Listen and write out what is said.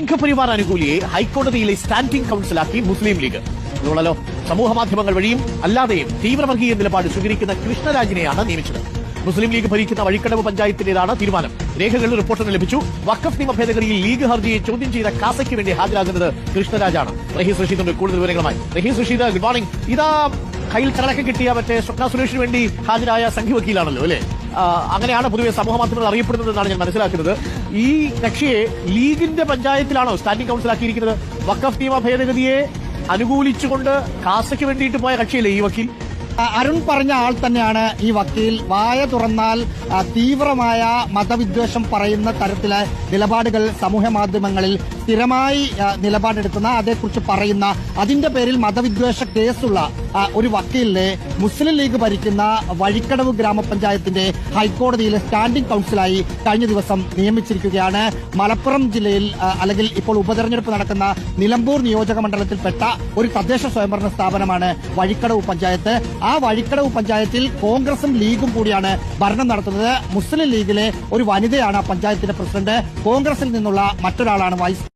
സംഘപരിവാർ അനുകൂലിയെ ഹൈക്കോടതിയിലെ സ്റ്റാൻഡിംഗ് കൌൺസിലാക്കി മുസ്ലിം ലീഗ്. ഇതുള്ളല്ലോ സമൂഹ മാധ്യമങ്ങൾ വഴിയും അല്ലാതെയും തീവ്രവർഗീയ നിലപാട് സ്വീകരിക്കുന്ന കൃഷ്ണരാജിനെയാണ് നിയമിച്ചത്. മുസ്ലിം ലീഗ് ഭരിക്കുന്ന വഴിക്കടവ് പഞ്ചായത്തിന്റേതാണ് തീരുമാനം. രേഖകളിൽ റിപ്പോർട്ടിന് ലഭിച്ചു. വഖഫ് നിയമ ഭേദഗതിയിൽ ലീഗ് ഹർജിയെ ചോദ്യം ചെയ്ത കാസയ്ക്ക് വേണ്ടി ഹാജരാകുന്നത് കൃഷ്ണരാജാണ്. റഹീസ് റഷീദിന്റെ കൂടുതൽ വിവരങ്ങളുമായി. റഹീസ് റഷീദ് ഗുഡ് മോർണിംഗ് ഇതാ കയ്യിൽ കടലൊക്കെ കിട്ടിയ മറ്റേ സ്വപ്ന സുരേഷിന് വേണ്ടി ഹാജരായ സംഘി വക്കീലാണല്ലോ അല്ലേ? അങ്ങനെയാണ് പൊതുവെ സമൂഹ മാധ്യമങ്ങൾ അറിയപ്പെടുന്നതെന്നാണ് ഞാൻ മനസ്സിലാക്കുന്നത്. ഈ കക്ഷിയെ ലീഗിന്റെ പഞ്ചായത്തിലാണോ സ്റ്റാൻഡിംഗ് കൌൺസിലാക്കിയിരിക്കുന്നത്? വഖഫ് നിയമ ഭേദഗതിയെ അനുകൂലിച്ചുകൊണ്ട് കാസയ്ക്ക് വേണ്ടിയിട്ട് പോയ കക്ഷിയല്ലേ ഈ വക്കീൽ? അരുൺ പറഞ്ഞ ആൾ തന്നെയാണ് ഈ വക്കീൽ. വായ തുറന്നാൽ തീവ്രമായ മതവിദ്വേഷം പറയുന്ന തരത്തിലെ നിലപാടുകൾ സമൂഹ മാധ്യമങ്ങളിൽ സ്ഥിരമായി നിലപാടെടുക്കുന്ന അതേക്കുറിച്ച് പറയുന്ന അതിന്റെ പേരിൽ മതവിദ്വേഷ കേസുള്ള ഒരു വക്കീലിനെ മുസ്ലിം ലീഗ് ഭരിക്കുന്ന വഴിക്കടവ് ഗ്രാമപഞ്ചായത്തിന്റെ ഹൈക്കോടതിയിലെ സ്റ്റാൻഡിംഗ് കൌൺസിലായി കഴിഞ്ഞ ദിവസം നിയമിച്ചിരിക്കുകയാണ്. മലപ്പുറം ജില്ലയിൽ അല്ലെങ്കിൽ ഇപ്പോൾ ഉപതെരഞ്ഞെടുപ്പ് നടക്കുന്ന നിലമ്പൂർ നിയോജക മണ്ഡലത്തിൽപ്പെട്ട ഒരു തദ്ദേശ സ്വയംഭരണ സ്ഥാപനമാണ് വഴിക്കടവ് പഞ്ചായത്ത്. ആ വഴിക്കടവ് പഞ്ചായത്തിൽ കോൺഗ്രസും ലീഗും കൂടിയാണ് ഭരണം നടത്തുന്നത്. മുസ്ലിം ലീഗിലെ ഒരു വനിതയാണ് ആ പഞ്ചായത്തിന്റെ പ്രസിഡന്റ്. കോൺഗ്രസിൽ നിന്നുള്ള മറ്റൊരാളാണ് വൈസ്